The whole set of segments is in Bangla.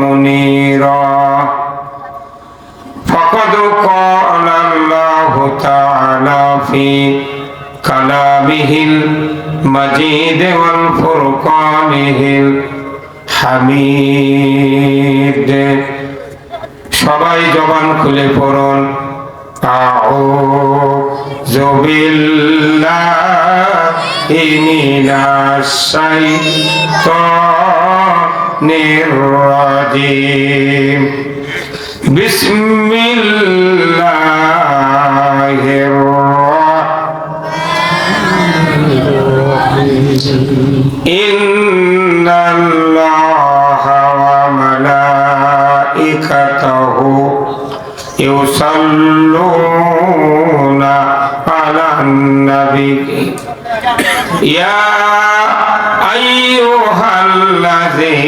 منيرا فقد قال الله تعالى في كلامه المجيد والفرقانه الحميد সবাই জবান খুলে পড়ুন أعوذ بالله من الشيطان الرجيم بسم الله الرحمن إن الله وملائكته يصلون على النبي يا أيها الذين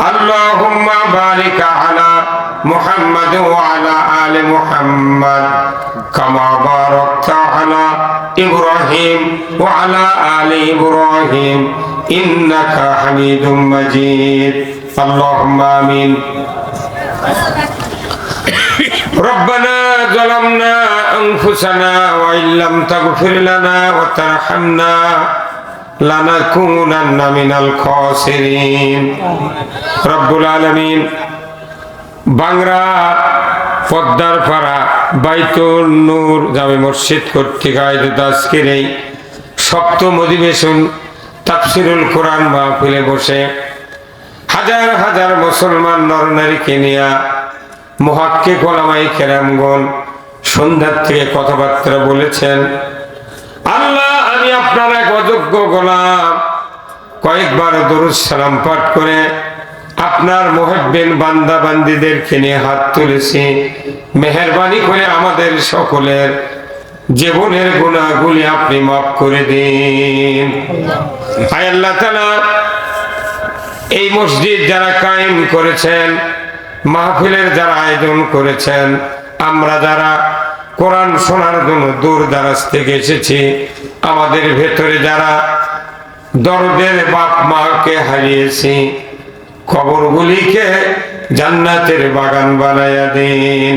اللهم بارك على محمد وعلى آل محمد كما باركت على إبراهيم وعلى آل إبراهيم إنك حميد مجيد. اللهم آمين. ربنا ظلمنا أنفسنا وإن لم تغفر لنا وترحمنا জামে মসজিদ কর্তৃক আয়োজিত সপ্তম অধিবেশন তাফসিরুল কোরআন মাহফিলে বসে হাজার হাজার মুসলমান নরনারী কেনিয়া মহাক্কে কলামাই কেরামগণ সন্ধ্যার থেকে কথাবার্তা বলেছেন। আল্লাহ অযোগ্য গোলাম। কয়েকবার দরুদ সালাম পাঠ করে আপনার মোহেব্বেন বান্দা বান্দিদেরকে নিয়ে হাত তুলেছি। মেহরবানি করে আমাদের সকলের জীবনের গুণাগুলি আপনি মাফ করে দিন। আয় আল্লাহ তালা এই মসজিদ যারা কায়েম করেছেন, মাহফিলের যারা আয়োজন করেছেন, আমরা যারা কোরআন শোনার জন্য দূর দারাজ থেকে এসেছি আমাদের ভেতরে যারা দরদের বাপ মাকে হারিয়েছি, কবরগুলিকে জান্নাতের বাগান বানাইয়া দিন।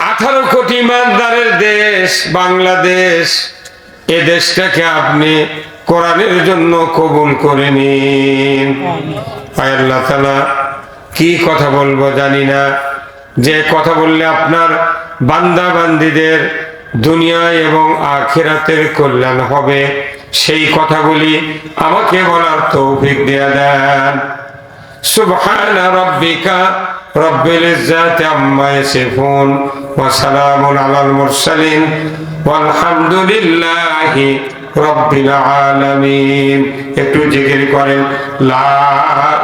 আঠারো কোটি ইমানদারের দেশ, বাংলাদেশ, এ দেশটাকে আপনি কোরআনের জন্য কবুল করে নিন। আল্লাহ কি কথা বলব জানি না। যে কথা বললে আপনার বান্দা বান্দিদের দুনিয়া এবং আখেরাতের কল্যাণ হবে। সেই কথাগুলি আমাকে বলার তৌফিক দেয়া দেন। সুবহান রাব্বিকা রব্বিল ইজ্জাতি আম্মা ইয়াসিফুন ওয়া সালামুন আলাল মুরসালিন। ওয়ালহামদুলিল্লাহি রব্বিল আলামিন। একটু জিকির করেন, লা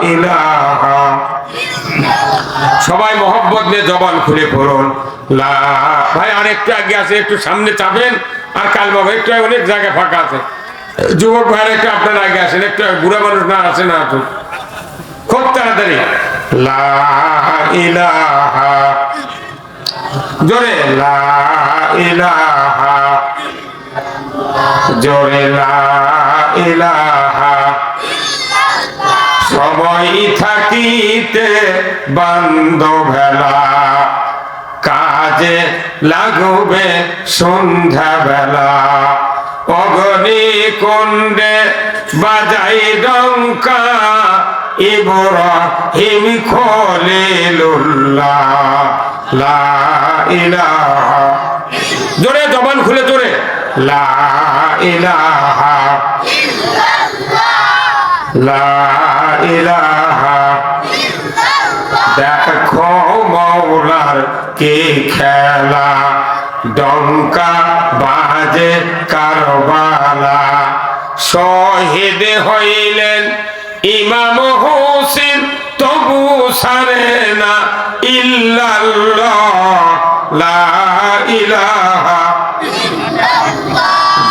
ইলাহা সবাই মহব্বত নিয়ে জবান খুলে পড়ুন। ভাই আর একটু আগে আছে একটু সামনে চাপেন, আর কাল বাবা, একটু অনেক জায়গায় ফাঁকা আছে। যুবক ভাইয়ের একটু আপনার আগে আসেন, একটু বুড়া মানুষ না আছে না আসুন খুব তাড়াতাড়ি। জোরে জোরে, লা সময় থাকিতে বান্ধবেলা, কাজে লাগবে সন্ধ্যা বেলা অগ্নি কুণ্ডে বাজাই ডঙ্কা ইব্রাহিম খলিলুল্লাহ, লা জোরে, জবান খুলে, জোরে। লা ইলাহা। লা কি খেলা ডঙ্কা বাজে কারবালা শহীদ হইলেন ইমাম হোসেন তবু সারে না ইল্লাল্লাহ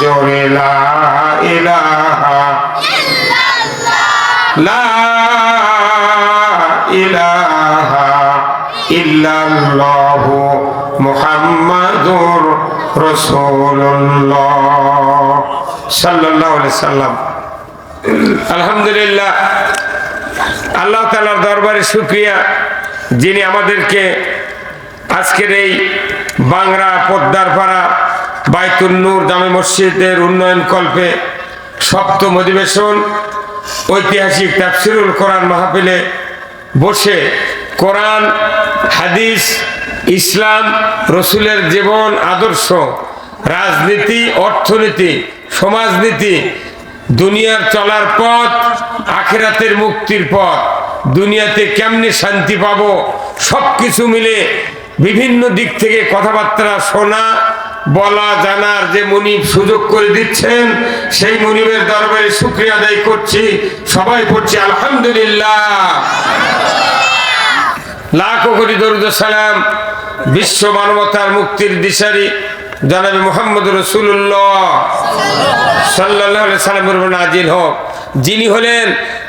জোরে লা ইলাহা লা ইলাহা ইল্লাল্লাহু মুহাম্মাদুর রাসূলুল্লাহ সাল্লাল্লাহু আলাইহি সাল্লাম। আলহামদুলিল্লাহ, আল্লাহ তাআলার দরবারে শুকরিয়া যিনি আমাদেরকে আজকের এই বাংলা পদ্মার পাড়া বাইতুল নূর জামে মসজিদের উন্নয়ন কল্পে সপ্তম অধিবেশন ঐতিহাসিক তাফসিরুল কোরআন মাহফিলে বসে কোরআন, হাদিস, ইসলাম, রসুলের জীবন, আদর্শ, রাজনীতি, অর্থনীতি, সমাজনীতি, দুনিয়ার চলার পথ, আখেরাতের মুক্তির পথ, দুনিয়াতে কেমনে শান্তি পাবো সব কিছু মিলে বিভিন্ন দিক থেকে কথাবার্তা শোনা, বলা, জানার যে মনিব সুযোগ করে দিচ্ছেন, সেই মনিবের দরবারে শুক্রিয়া আদায় করছি, সবাই পড়ছি আলহামদুলিল্লাহ। লাখো কোটি দরুদ সালাম বিশ্ব মানবতার মুক্তির দিশারি জানাবে মোহাম্মদ রসুল্লাহ সাল্লাহ সাল্লামের উপর নাজিল হোক। যিনি হলেন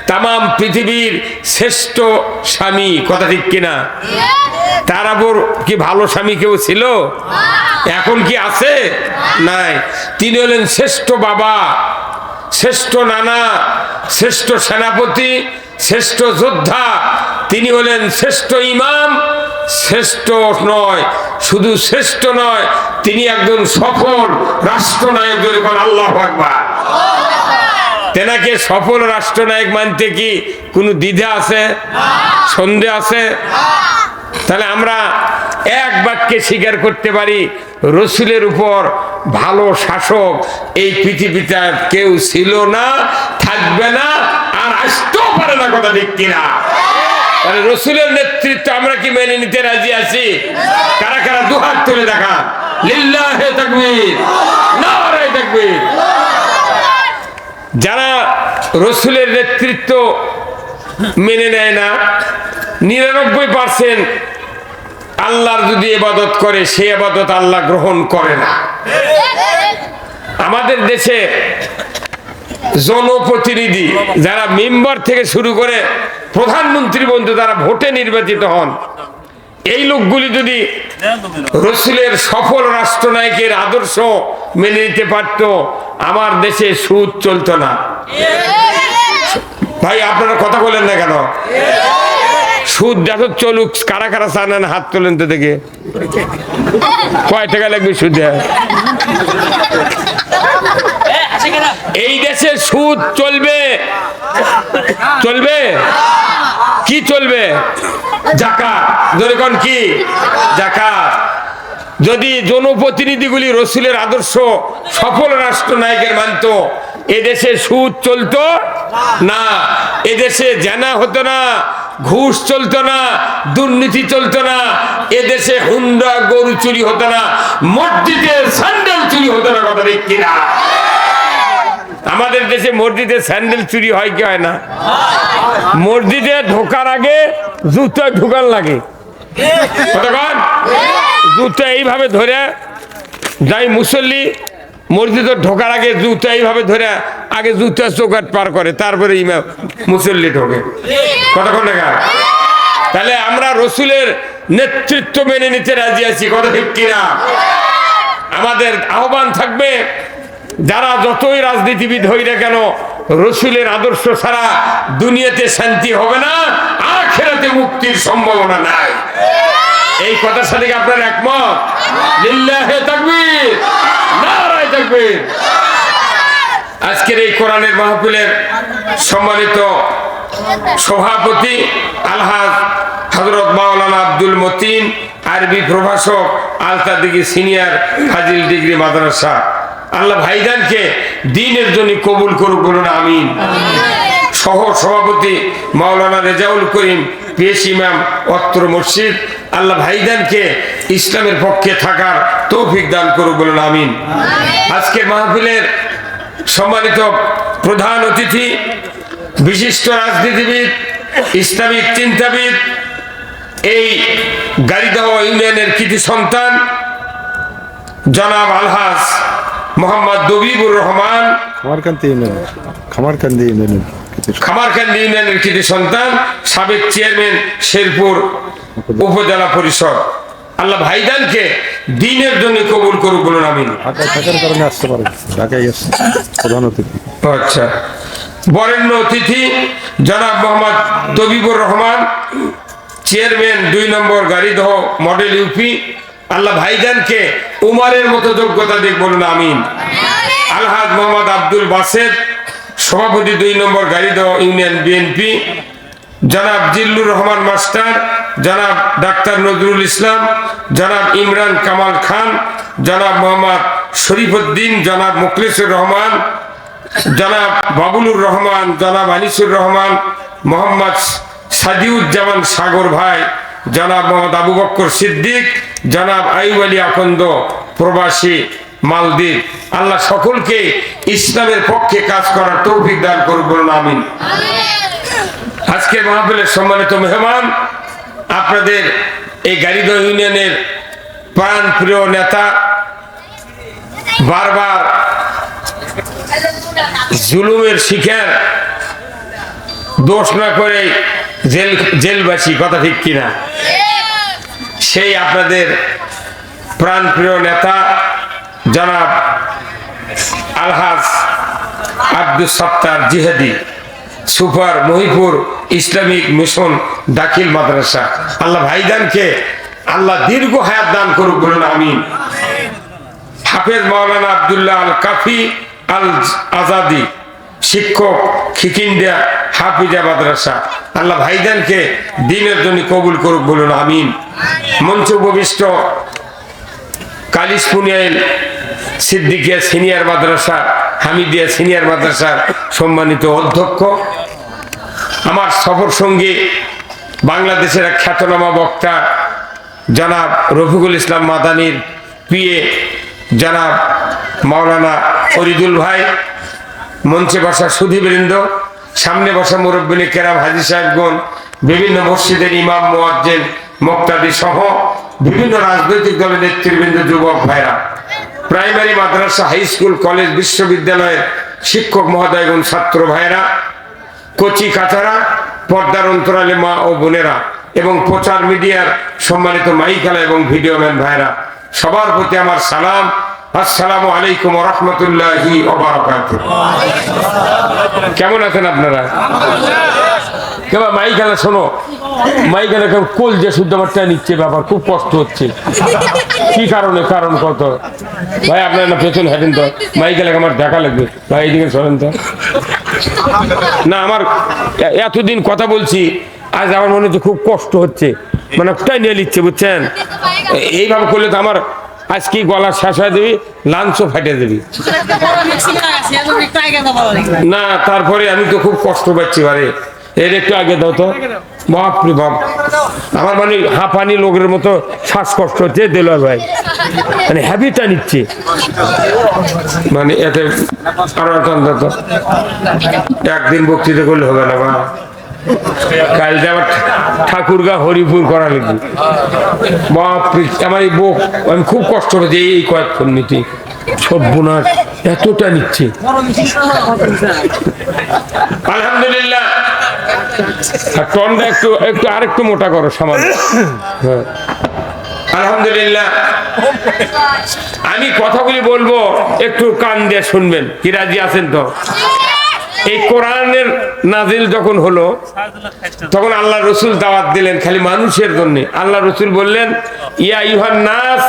তাম পৃথিবীর শ্রেষ্ঠ স্বামী, কথা ঠিক কিনা? তার আবার কি ভালো স্বামী কেউ ছিল? এখন কি আছে? নাই। তিনি হলেন শ্রেষ্ঠ বাবা, শ্রেষ্ঠ নানা, শ্রেষ্ঠ সেনাপতি, শ্রেষ্ঠ যোদ্ধা তিনি হলেন শ্রেষ্ঠ ইমাম, শ্রেষ্ঠ নয়, শুধু শ্রেষ্ঠ নয়, তিনি একজন সফল রাষ্ট্রনায়ক যদি আল্লাহ আকবার। তেনাকে সফল রাষ্ট্রনায়ক মানতে কি কোনো দ্বিধা আছে? সন্দেহ আছে? তাহলে আমরা এক বাক্যে স্বীকার করতে পারি, রসুলের উপর ভালো শাসক এই পৃথিবীতে কেউ ছিল না, থাকবে না, আর আসতেও পারে না কথা ঠিক কিনা। তাহলে রসুলের নেতৃত্ব আমরা কি মেনে নিতে রাজি আছি? কারা কারা দুহাত তুলে দেখা লিল্লাহে তাকবীর, নারায়ে তাকবীর। যারা রসুলের নেতৃত্ব মেনে নেয় না, নিরানব্বই পার্সেন্ট আল্লাহর যদি এবাদত করে সে এবাদত আল্লাহ গ্রহণ করে না। আমাদের দেশে জনপ্রতিনিধি যারা মেম্বার থেকে শুরু করে প্রধানমন্ত্রী বন্ধু যারা ভোটে নির্বাচিত হন, এই লোকগুলি যদি রসুলের সফল রাষ্ট্রনায়কের আদর্শ মেনে নিতে পারত, আমার দেশে সুদ চলতো না। ভাই, আপনারা কথা বলেন না কেন? সুদ দেখো চলুক, কারা কারা চান হাত তোলেন তো দেখে। কয় টাকা লাগবে সুদে? এই দেশে সুদ চলবে। চলবে? কি চলবে? জাকাত। ধরে কি? জাকাত। যদি জনপ্রতিনিধিগুলি রসুলের আদর্শ, সফল রাষ্ট্রনায়কের মানত, এদেশে সুদ চলতো না? এদেশে জানা হতো না, ঘুষ চলতো না, দুর্নীতি চলতো না, এদেশে হুন্ডা গরু চুরি হতো না মসজিদে স্যান্ডেল চুরি হতো না, কথা ঠিক কিনা? আমাদের দেশে মসজিদে স্যান্ডেল চুরি হয় কি হয় না? মসজিদে ঢোকার আগে জুতো ঢুকান লাগে। জুতো এইভাবে ধরে, যাই মুসল্লি মসজিদে ঢোকার আগে জুতো এইভাবে ধরে, আগে জুতো চৌকাট পার করে, তারপরে ইমাম মুসল্লি ঢোকে। কতক্ষণ দেখা তাহলে আমরা রসুলের নেতৃত্ব মেনে নিতে রাজি আছি, কথা ঠিক কিনা? আমাদের আহ্বান থাকবে যারা যতই রাজনীতিবিদ হই না কেন, রসুলের আদর্শ ছাড়া দুনিয়াতে শান্তি হবে না, আখেরাতে মুক্তির সম্ভাবনা নাই। এই কথার সাথে আপনার একমত? লিল্লাহে তাকবীর, নারায়ে তাকবীর। আজকের এই কোরআনের মাহফিলের সম্মানিত সভাপতি আলহাজ হজরত মাওলানা আব্দুল মতিন, আরবি প্রভাষক, আলতাদিগি সিনিয়র, ফাজিল ডিগ্রি মাদ্রাসা। আল্লাহ ভাইজানকে দিনের জন্য কবুল করুক বলুন, আমিন। সহ সভাপতি মাওলানা রেজাউল করিম পেশ ইমাম অত্র মসজিদ, আল্লাহ ভাইজানকে ইসলামের পক্ষে থাকার তৌফিক দান করুক বলুন, আমিন। আজকে মাহফিলের সম্মানিত প্রধান অতিথি, বিশিষ্ট রাজনীতিবিদ, ইসলামিক চিন্তাবিদ, এই গাড়িদহ ইউনিয়নের কৃতি সন্তান, জনাব আলহাজ মোহাম্মদ দবিবুর রহমান। খামারকান্দি ইউনিয়ন খামারকান্দি ইউনিয়নের খামারকান্দি ইউনিয়নের কৃতি সন্তান সাবেক চেয়ারম্যান শেরপুর উপজেলা পরিষদ। আল্লাহ ভাইদানকে দিনের জন্য কবুল করুক বলুন আমিন। ঢাকায় থাকার কারণে আসতে পারে ঢাকায় আসছে প্রধান অতিথি। আচ্ছা। বরেণ্য অতিথি জনাব মোহাম্মদ তবিবুর রহমান চেয়ারম্যান দুই নম্বর গাড়িদহ মডেল ইউপি আল্লাহ ভাইজানকে উমারের মতো যোগ্যতা দিক বলুন, আমিন। আলহাজ মোহাম্মদ আব্দুল বাসেদ, সভাপতি দুই নম্বর গাড়িদহ ইউনিয়ন বিএনপি। জনাব জিল্লুর রহমান মাস্টার, জনাব ডাক্তার নজরুল ইসলাম, জনাব ইমরান কামাল খান, জনাব মোহাম্মদ শরীফুদ্দিন, জনাব মুখলিসুর রহমান, জনাব বাবুলুর রহমান, জনাব আনিসুর রহমান, মোহাম্মদ সাদিউজ্জামান সাগর ভাই জনাব মোহাম্মদ আবু বক্কর সিদ্দিক, জনাব আইব আলী আকন্দ প্রবাসী মালদ্বীপ। আল্লাহ সকলকে ইসলামের পক্ষে কাজ করার তৌফিক দান বলুন আমিন। আজকে মাহফিলের সম্মানিত মেহমান, আপনাদের এই গাড়িদ ইউনিয়নের প্রাণ প্রিয় নেতা, বারবার জুলুমের শিকার, দোষ না করে জেল, জেলবাসী, কথা ঠিক কিনা? সেই আপনাদের প্রাণপ্রিয় নেতা জনাব আলহাজ আব্দুল সত্তার জিহাদি, সুপার মহিপুর ইসলামিক মিশন, দাখিল মাদ্রাসা। আল্লাহ ভাইদানকে আল্লাহ দীর্ঘ হায়াত দান করুক বলুন, আমিন। হাফেজ মাওলানা আবদুল্লাহ আল কাফি আল আজাদি শিক্ষক খিকিন্ডিয়া হাফিজা মাদ্রাসা। আল্লাহ ভাইজানকে দিনের জন্য কবুল করুক, বলুন, আমিন। মঞ্চ উপবিষ্ট কালিশ পুনিয়াইল সিদ্দিকিয়া সিনিয়র মাদ্রাসা, হামিদিয়া সিনিয়র মাদ্রাসার সম্মানিত অধ্যক্ষ। আমার সফর সঙ্গী, বাংলাদেশের এক খ্যাতনামা বক্তা, জনাব রফিকুল ইসলাম মাদানির পিএ, জনাব মাওলানা ফরিদুল ভাই, মঞ্চে বসা সুধীবৃন্দ সামনে বসা মুরব্বিনী কেরাম হাজি সাহেবগণ, বিভিন্ন মসজিদের ইমাম, মোয়াজ্জেন, মুক্তাদি সহ বিভিন্ন রাজনৈতিক দলের নেতৃবৃন্দ, যুবক ভাইরা। প্রাইমারি মাদ্রাসা, হাই স্কুল, কলেজ, বিশ্ববিদ্যালয়ের শিক্ষক মহোদয়গণ, ছাত্র ভাইরা, কচি কাচারা পর্দার অন্তরালে মা ও বোনেরা এবং প্রচার মিডিয়ার সম্মানিত মাইকালা এবং ভিডিও ম্যান ভাইরা, সবার প্রতি আমার সালাম। আসসালামু আলাইকুম রহমতুল্লাহি কেমন আছেন আপনারা? কেবা মাইকালা শোনো। মাইকালা কেমন কোল যে শুদ্ধ আমার নিচ্ছে, ব্যাপার খুব কষ্ট হচ্ছে। কি কারণে, কারণ কত? ভাই, আপনার না পেছন হেঁটেন তো? মাইকালাকে আমার দেখা লাগবে। ভাই এইদিকে শোনেন তো। না, আমার এতদিন কথা বলছি, আজ আমার মনে হচ্ছে খুব কষ্ট হচ্ছে। মানে টাই নিয়ে নিচ্ছে, বুঝছেন? এইভাবে করলে তো আমার আজকে গলা হয়ে দিবি, লাঞ্চও ফাটে দিবি। না, তারপরে আমি তো খুব কষ্ট পাচ্ছি বারে। এর একটু আগে দাও তো। বাপরে বাপ। আমার মানে হাঁপানি লোকের মতো শ্বাসকষ্ট হচ্ছে দেলোয়ার ভাই। মানে হ্যাবিটা নিচ্ছে। মানে এতে আরও একদিন বক্তৃতা করলে হবে না বা। কাল আবার ঠাকুরগা হরিপুর করা লাগবে। বাপরে, আমার এই বুক আমি খুব কষ্ট পেয়েছি এই কয়েকক্ষণ নিতে সব্যনাশ এতটা নিচ্ছে। আলহামদুলিল্লাহ। আর টনটা একটু একটু, আরেকটু মোটা করো সামান্য। হ্যাঁ। আলহামদুলিল্লাহ। আমি কথাগুলি বলব, একটু কান দিয়ে শুনবেন। কি রাজি আছেন তো? এই কোরআনের নাজিল যখন হলো, তখন আল্লাহ রসুল দাওয়াত দিলেন খালি মানুষের জন্য। আল্লাহ রসুল বললেন, ইয়া ইউহান নাস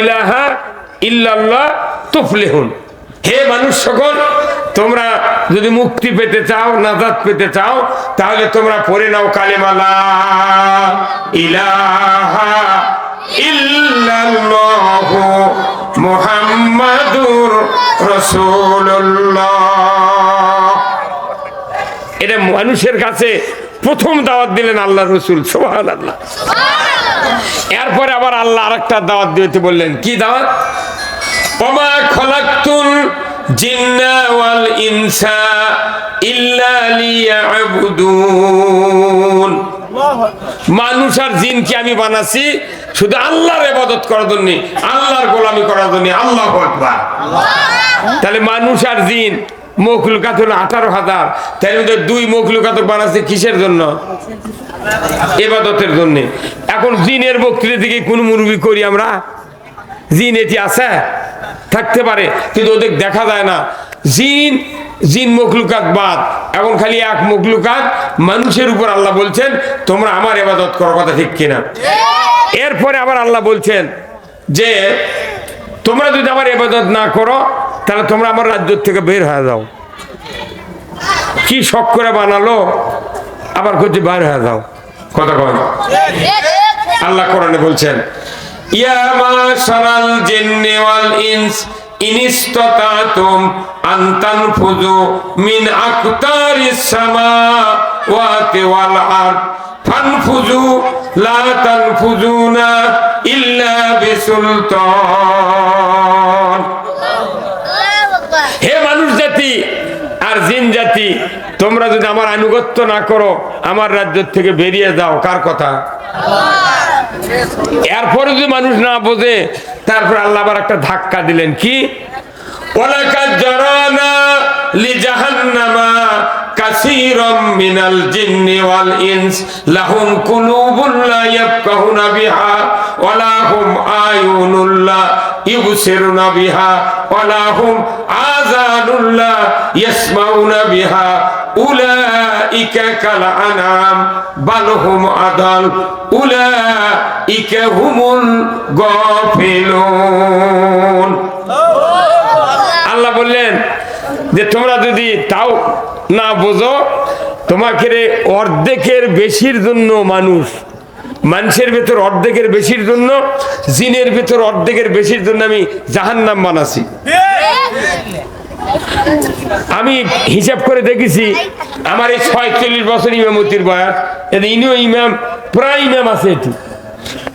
ইলাহা ইল্লাল্লাহ তুফলিহুন। হে মানুষ সকল, তোমরা যদি মুক্তি পেতে চাও, নাজাত পেতে চাও, তাহলে তোমরা পড়ে নাও কালেমা লা ইলাহা ইল্লাল্লাহু মুহাম্মাদুর রাসূলুল্লাহ। মানুষের কাছে প্রথম দাওয়াত দিলেন আল্লাহ রসুল সোহান আল্লাহ এরপরে আবার আল্লাহ আরেকটা দাওয়াত দিতে বললেন কি দাওয়াত? ওমা খলাকতুল জিন্না ওয়াল ইনসা ইল্লা লিয়াবুদুন। মানুষ আর জিনকে আমি বানাছি শুধু আল্লাহর ইবাদত করার জন্য আল্লাহর গোলামি করার জন্য আল্লাহ আকবার। তাহলে মানুষ আর জিন মখলুকাত হলো আঠারো হাজার। তার মধ্যে দুই মখলুকাত বানাচ্ছে কিসের জন্য? এবাদতের জন্য। এখন জিনের বক্তৃতা থেকে কোন মুরবি করি আমরা? জিন এটি আছে? থাকতে পারে কিন্তু ওদের দেখা যায় না। জিন জিন মখলুকাত বাদ। এখন খালি এক মখলুকাত মানুষের উপর আল্লাহ বলছেন তোমরা আমার এবাদত করো কথা ঠিক কিনা? এরপরে আবার আল্লাহ বলছেন যে তোমরা যদি আমার এবাদত না করো তাহলে তোমরা আমার রাজ্য থেকে বের হয়ে যাও। কি শখ করে বানালো, আবার করছে বের হয়ে যাও। কথা কয়। আল্লাহ কোরআনে বলছেন, ইয়া মাশারাল জিন্নি ওয়াল ইনস ইন ইসতাতাতুম আন তানফুযু মিন আকতারিস সামাওয়াতি ওয়াল আরদ, ফানফুযু, লা তানফুযুনা ইল্লা বিসুলতান। হে মানুষ জাতি আর জিন জাতি, তোমরা যদি আমার আনুগত্য না করো, আমার রাজ্য থেকে বেরিয়ে যাও। কার কথা? এরপরে যদি মানুষ না বোঝে, তারপর আল্লাহ আবার একটা ধাক্কা দিলেন। কি? ওয়ালাকাদ জারানা লিজাহান্নামা কাসীরাম মিনাল জিন্নি ওয়াল ইনস, লাহুম কুলুবুন লা ইয়াফকাহুনা বিহা ওয়ালা হুম আয়ুনুন লা ইবসিরুনা বিহা ওয়ালা হুম আযানুন লা ইয়াসমাউনা বিহা, উলাইকা কাল আনাম বাল হুম আদাল, উলাইকা হুমুল গাফিলুন। আল্লাহ বললেন যে তোমরা যদি তাও না বোঝো, তোমাকে রে অর্ধেকের বেশির জন্য মানুষ, মানুষের ভেতর অর্ধেকের বেশির জন্য, জিনের ভেতর অর্ধেকের বেশির জন্য আমি জাহান্নাম বানাছি আমি হিসাব করে দেখেছি, আমার এই ছয়চল্লিশ বছর ইমামতির বয়স এতে ইনিও ইমাম, প্রায় ইমাম আছে এটি।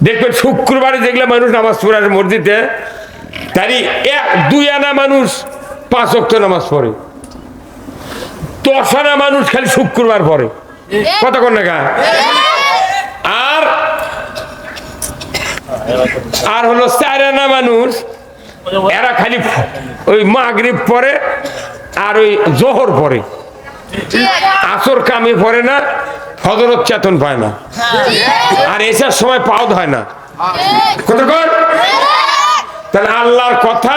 দেখবেন শুক্রবারে দেখলে মানুষ নামাজ পড়ার মসজিদে, তারই এক, দুই আনা মানুষ পাঁচ অক্ট নামাজ পড়ে। দশ মানুষ খালি শুক্রবার পড়ে কতক্ষণ টাকা আর আর হলো চার আনা মানুষ, এরা খালি ওই মাগরিব পরে আর ওই জোহর পরে। আসর কামে পড়ে না ফজরত চেতন পায় না। আর এসার সময় পাওদ হয় না। কতক্ষণ তাহলে আল্লাহর কথা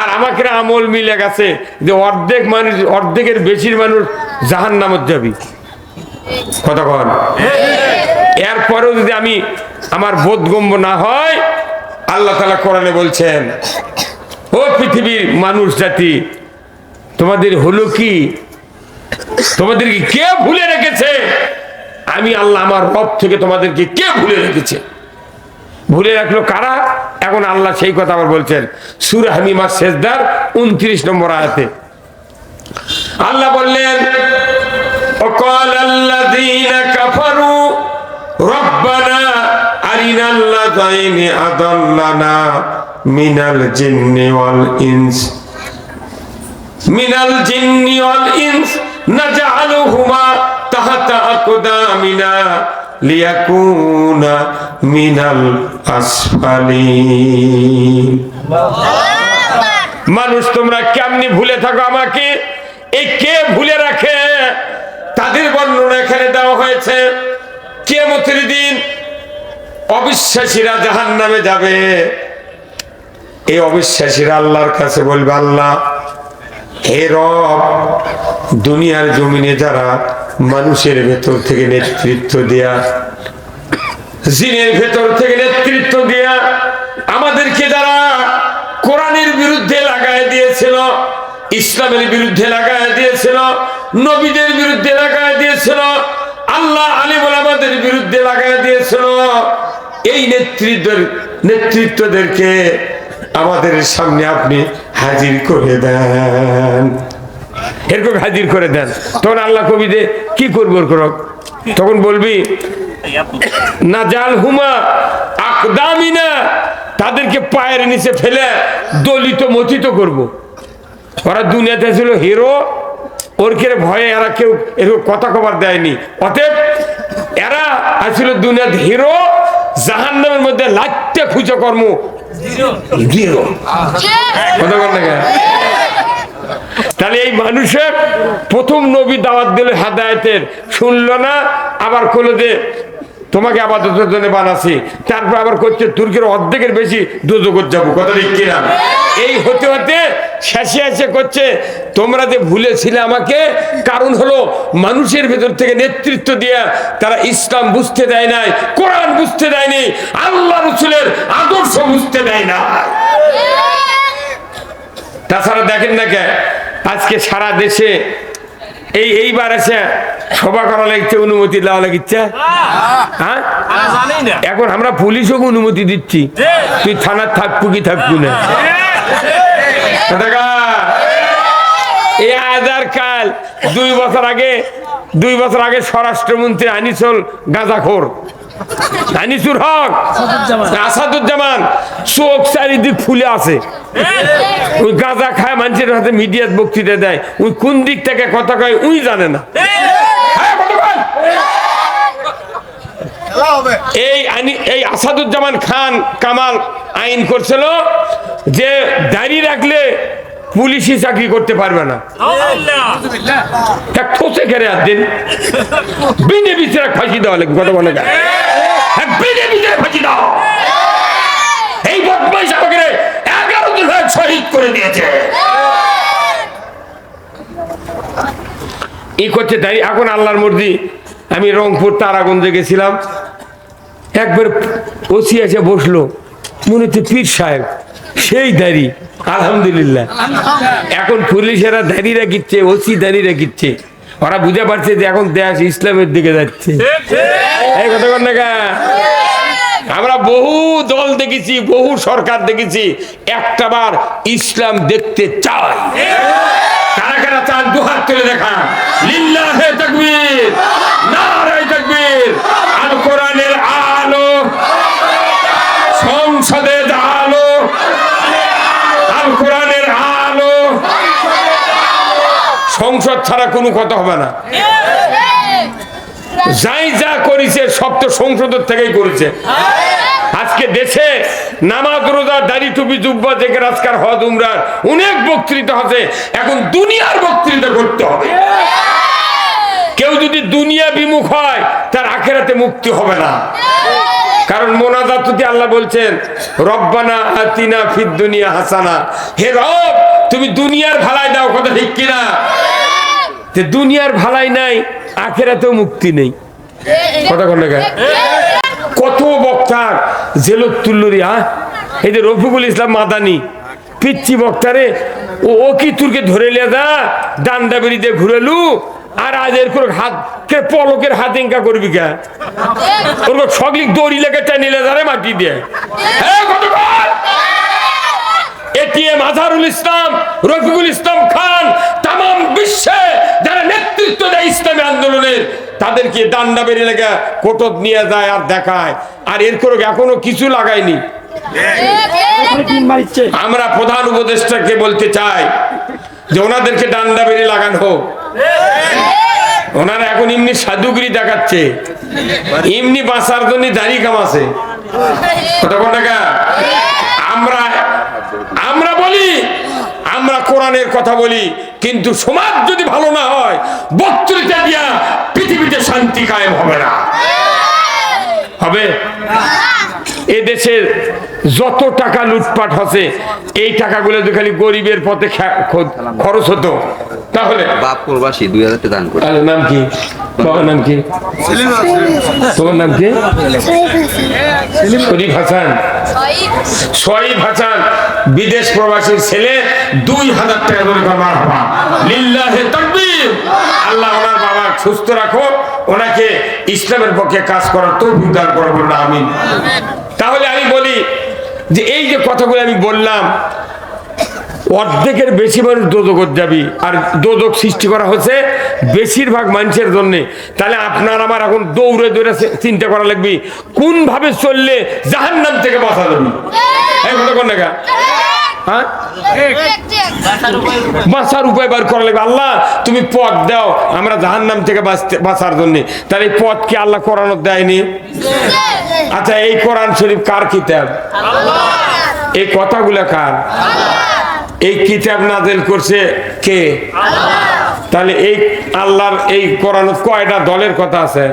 আর আমাকে আমল মিলে গেছে যে অর্ধেক মানুষ, অর্ধেকের বেশির মানুষ জাহান নামত যাবি কতক্ষণ এরপরেও যদি আমি আমার বোধগম্য না হয়, আল্লাহ তালা কোরআনে বলছেন, ও পৃথিবীর মানুষ জাতি, তোমাদের হলো কি? তোমাদেরকে কে ভুলে রেখেছে? আমি আল্লাহ আমার রব থেকে তোমাদেরকে কে ভুলে রেখেছে? ভুলে রাখলো কারা এখন আল্লাহ সেই কথা আবার বলছেন সুরা হামিমা শেষদার উনত্রিশ নম্বর আয়াতে আল্লাহ বললেন وقال الذين كفروا ربنا أرنا الذين أضلنا من الجن والإنس من الجن والإنس نجعلهما মানুষ, তোমরা কেমনি ভুলে থাকো আমাকে? এই কে ভুলে রাখে? তাদের বর্ণনা এখানে দেওয়া হয়েছে। কে মতির দিন অবিশ্বাসীরা জাহান নামে যাবে। এই অবিশ্বাসীরা আল্লাহর কাছে বলবে, আল্লাহ, হে রব, দুনিয়ার জমিনে যারা মানুষের ভেতর থেকে নেতৃত্ব দেয়া, জিনের ভেতর থেকে নেতৃত্ব দেয়া আমাদেরকে যারা কোরআনের বিরুদ্ধে লাগায় দিয়েছিল, ইসলামের বিরুদ্ধে লাগায় দিয়েছিল, নবীদের বিরুদ্ধে লাগায় দিয়েছিল, আল্লাহ আলী আমাদের বিরুদ্ধে লাগায় দিয়েছিল, এই নেতৃত্বের, নেতৃত্বদেরকে আমাদের সামনে আপনি হাজির করে দেন। এরকম হাজির করে দেন তখন আল্লাহ কবিতে কি করব ওর করো? তখন বলবি না জাল হুমা আকদামিনা তাদেরকে পায়ের নিচে ফেলে দলিত মথিত করব। ওরা দুনিয়াতে ছিল হিরো ওর কে ভয়ে এরা কেউ এরকম কথা খবর দেয়নি অতএব এরা আসছিল দুনিয়াতে হিরো জাহান নামের মধ্যে লাইটে খুঁজে কর্ম জিরো কথা বল না? তাহলে এই মানুষের প্রথম নবী দাওয়াত দিল হেদায়তের। শুনলো না, আবার করল যে, তোমাকে আপাততের জন্য বানাচ্ছি তারপর আবার করছে তুর্কির অর্ধেকের বেশি দুজগত যাব কথা কিনা? এই হতে হতে শেষে এসে করছে তোমরা যে ভুলেছিলে আমাকে, কারণ হলো মানুষের ভেতর থেকে নেতৃত্ব দিয়ে তারা ইসলাম বুঝতে দেয় নাই, কোরআন বুঝতে দেয়নি, আল্লাহ রসুলের আদর্শ বুঝতে দেয় না তাছাড়া দেখেন না কে আজকে সারা দেশে এই এইবার এসে সভা করা লাগছে অনুমতি দেওয়া লাগিচ্ছে হ্যাঁ। এখন আমরা পুলিশও অনুমতি দিচ্ছি? তুই থানার থাকব কি থাকব না? আধার কাল দুই বছর আগে দুই বছর আগে স্বরাষ্ট্রমন্ত্রী আনিসুল গাঁজাখোর। আনিসুর হক আসাদুজ্জামান। চোখ চারিদিক ফুলে আছে। ওই গাঁজা খায় মানুষের হাতে মিডিয়াত বক্তৃতা দেয়। ওই কোন দিক থেকে কথা কয় উই জানে না। হ্যাঁ। এই আইনি এই আসাদুজ্জামান খান কামাল আইন করছিল যে দাড়ি রাখলে পুলিশি চাকরি করতে পারবে না। ঠোসে খেরে আর দিন? বিনে বিচারে ফাঁসি দেওয়া লাগবে কথা বলে এক বিনে বিচারে ফাঁসি দাও। এই বদমাইশ আমাকে এগারো দিন হয়ে শহীদ করে দিয়েছে। ই করছে তাই এখন আল্লাহর মর্জি আমি রংপুর তারাগঞ্জে গেছিলাম। একবার ওসি এসে বসল মনে হচ্ছে পীর সাহেব সেই দাড়ি আলহামদুলিল্লাহ। এখন পুলিশেরা দাড়ি রাখিচ্ছে ওসি দাড়ি রাখিচ্ছে ওরা বুঝে পারছে যে এখন দেশ ইসলামের দিকে যাচ্ছে। এই কথা না আমরা বহু দল দেখেছি, বহু সরকার দেখেছি, একটা বার ইসলাম দেখতে চাই। কারা কারা চান, দুহাত তুলে দেখা লিল্লাহে তাকবীর। নারায়ে তাকবীর আল কোরআনের আলো সংসদে আলো আল কোরআনের আলো সংসদ ছাড়া কোনো কথা হবে না। যাই যা করেছে, সব তো সংসদের থেকেই করেছে। আজকে দেশে নামাজ, রোজা, দাড়ি, টুপি, জুব্বা থেকে রাজকার হজ উমরার অনেক বক্তৃতা আছে। এখন দুনিয়ার বক্তৃতা করতে হবে। কেউ যদি দুনিয়া বিমুখ হয়, তার আখেরাতে মুক্তি হবে না। কারণ মোনাজাতুতে আল্লাহ বলছেন, রব্বানা আতিনা ফিদ দুনিয়া হাসানা। হে রব, তুমি দুনিয়ার ভালাই দাও, কথা ঠিক কিনা? দুনিয়ার ভালাই নাই, আখেরাতেও মুক্তি নেই। কথা কোন কত বক্তার জেলত তুল্লুরি এই যে রফিকুল ইসলাম মাদানি পিচ্ছি বক্তারে, ও কি তুরকে ধরে লিয়া দা ডান্ডা ঘুরেলু আর আজ এর করে হাত কে পলকের হাত ইঙ্কা করবি কে? ওর সগলিক দড়ি লেগে টেনিলে যারে মাটি দিয়ে। এটিএম আজহারুল ইসলাম, রফিকুল ইসলাম খান তাম বিশ্বে যারা নেতৃত্ব দেয় ইসলামী আন্দোলনের, তাদেরকে ডান্ডা বেরিয়ে লেগে কোটত নিয়ে যায় আর দেখায়। আর এর করে এখনও কিছু লাগায়নি। আমরা প্রধান উপদেষ্টাকে বলতে চাই যে ওনাদেরকে ডান্ডা বেড়ে লাগানো হোক। ওনারা এখন এমনি সাধুগিরি দেখাচ্ছে। এমনি বাঁচার জন্য দাড়ি কামাছে টাকা আমরা আমরা বলি, আমরা কোরআনের কথা বলি, কিন্তু সমাজ যদি ভালো না হয়, বক্তৃতা দিয়া পৃথিবীতে শান্তি কায়েম হবে না। হবে? এ দেশের যত টাকা লুটপাট হচ্ছে এই টাকাগুলো যদি খালি গরিবের পথে খরচ হতো তাহলে বাপ প্রবাসী দুই হাজার দান করে নাম কি? তোমার নাম কি? তোমার নাম কি? শরীফ হাসান। শরীফ হাসান। বিদেশ প্রবাসীর ছেলে দুই হাজার টাকা করে বাবা। লিল্লাহে তাকবীর। আল্লাহ ওনার বাবা সুস্থ রাখো ওনাকে ইসলামের পক্ষে কাজ করার তো দান করো বলুন আমিন। তাহলে আমি বলি যে এই যে কথাগুলো আমি বললাম, অর্ধেকের বেশি মানুষ দোদকত যাবি, আর দোদক সৃষ্টি করা হচ্ছে বেশিরভাগ মানুষের জন্য। তাহলে আপনার আমার এখন দৌড়ে দৌড়ে চিন্তা করা লাগবে কোন ভাবে চললে জাহান নাম থেকে বাঁচা যাবে? হ্যাঁ? বাঁচার উপায় বার করা লাগবে। আল্লাহ, তুমি পথ দাও, আমরা জাহান নাম থেকে বাঁচতে বাঁচার জন্য। তাহলে এই পথ কি আল্লাহ কোরআনত দেয়নি। আচ্ছা এই কোরআন শরীফ কার কিতাব? এই কথাগুলো কার? এই কিতাব নাজেল করছে কে? তাহলে এই আল্লাহর এই কোরআন কয়টা দলের কথা আছে?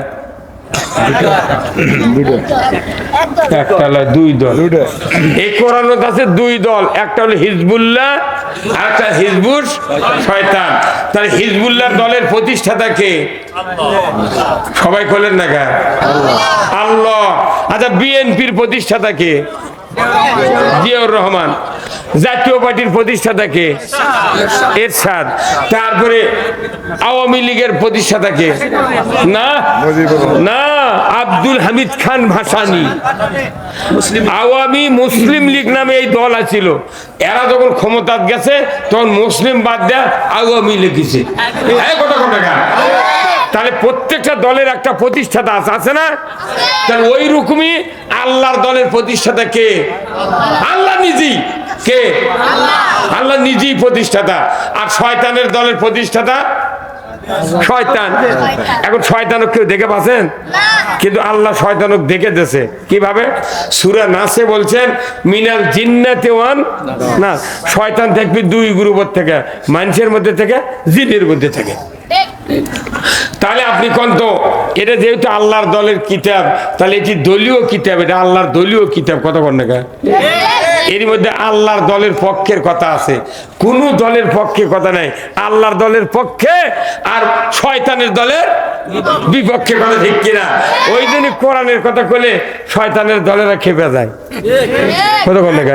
একটা হলো দুই দল। এই কোরআন আছে দুই দল একটা হলো হিজবুল্লাহ আর একটা হিজবুর শয়তান। তাহলে হিজবুল্লাহ দলের প্রতিষ্ঠাতা কে? সবাই খোলেন না কে আল্লাহ। আচ্ছা বিএনপির প্রতিষ্ঠাতা কে? জিয়াউর রহমান। জাতীয় পার্টির প্রতিষ্ঠাতা কে? এরশাদ। তারপরে আওয়ামী লীগের প্রতিষ্ঠাতা কে? না? না, আব্দুল হামিদ খান ভাসানি। আওয়ামী মুসলিম লীগ নামে এই দল আছিল। এরা যখন ক্ষমতাত গেছে, তখন মুসলিম বাদ দেয়া আওয়ামী কথা কথা তাহলে প্রত্যেকটা দলের একটা প্রতিষ্ঠাতা আছে আছে না? তাহলে ওই রকমই আল্লাহর দলের প্রতিষ্ঠাতা কে? আল্লাহ নিজেই। কে? আল্লাহ নিজেই প্রতিষ্ঠাতা। আর শয়তানের দলের প্রতিষ্ঠাতা? শয়তান। এখন শয়তানক কেউ দেখে পাচ্ছেন? কিন্তু আল্লাহ শয়তানক দেখে দিয়েছে। কীভাবে? সুরা নাসে বলছেন, মিনাল জিন্নাতে ওয়ান না শয়তান থাকবে দুই গ্রুপের থেকে, মানুষের মধ্যে থেকে, জিনের মধ্যে থেকে। তাহলে আপনি কোন তো? এটা যেহেতু আল্লাহর দলের কিতাব, তাহলে এটি দলীয় কিতাব, এটা আল্লাহর দলীয় কিতাব। কত কোন? টাকা এর মধ্যে আল্লাহর দলের পক্ষের কথা আছে। কোন দলের পক্ষে কথা নাই। আল্লাহর দলের পক্ষে আর শয়তানের দলের বিপক্ষে কথা ঠিক কিনা। ওই জন্য কোরআনের কথা কলে শয়তানের দলেরা খেপে যায়। কত কোন? টাকা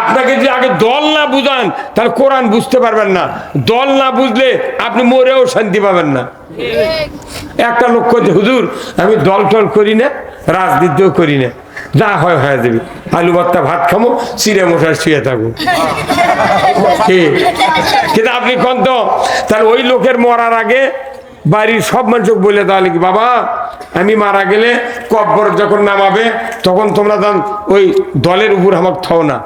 আপনাকে যদি আগে দল না বুঝান তাহলে কোরআন বুঝতে পারবেন না। দল না বুঝলে আপনি মরেও শান্তি পাবেন না। একটা লোক করছে হুজুর আমি দল টল করি না রাজনীতিও করি না। যা হয়, হয়ে যাবে আলু ভর্তা, ভাত খামো, চিড়ে মশার শুয়ে থাকব? কিন্তু আপনি কন তো? তাহলে ওই লোকের মরার আগে বাড়ির সব মানুষ বলে তাহলে কি বাবা, আমি মারা গেলে কব্বর যখন নামাবে, তখন তোমরা তখন ওই দলের উপর আমাকে থাও না।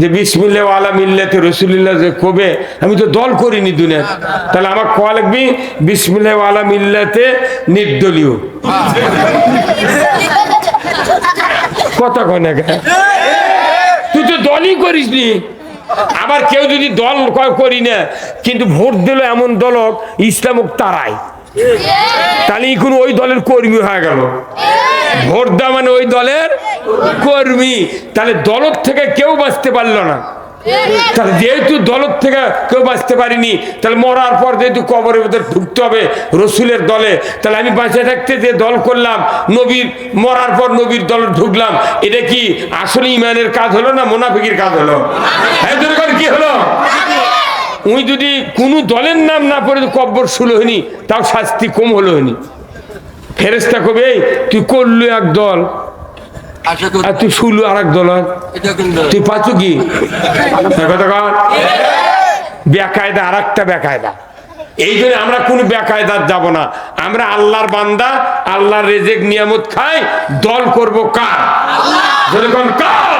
যে বিসমিল্লা আলা মিল্লাতে রসুলিল্লাহ যে কবে, আমি তো দল করিনি দুনিয়া তাহলে আমার কয়া লাগবি? বিসমিল্লা আলা মিল্লাতে নির্দলীয়। কথা কয় না তুই তো দলই করিস নি। আবার কেউ যদি দল করি না, কিন্তু ভোট দিল এমন দলক ইসলামক তারাই। তাহলে কোন ওই দলের কর্মী হয়ে গেল। ভোট দেওয়া মানে ওই দলের কর্মী। তাহলে দলের থেকে কেউ বাঁচতে পারল না। তাহলে যেহেতু দলের থেকে কেউ বাঁচতে পারিনি, তাহলে মরার পর যেহেতু কবরের ভিতরে ঢুকতে হবে, রসুলের দলে, তাহলে আমি বাঁচে থাকতে যে দল করলাম, নবীর, মরার পর নবীর দল ঢুকলাম, এটা কি আসলে ইমানের কাজ হলো না মোনাফিকির কাজ হলো? হ্যাঁ কি হলো? উই যদি কোনো দলের নাম না পড়ে কব্বর শুলো হয়নি, তাও শাস্তি কম হলো হয়নি। ফেরেস্তা কবে? তুই করলু এক দল। আর তুই শুলু আর এক দল তুই পাচ্ছ কি? কর। বেকায়দা আর একটা বেকায়দা এই জন্য আমরা কোন বেকায়দার যাব না। আমরা আল্লাহর বান্দা আল্লাহর রেজেক নিয়ামত খাই। দল করব কার? কার?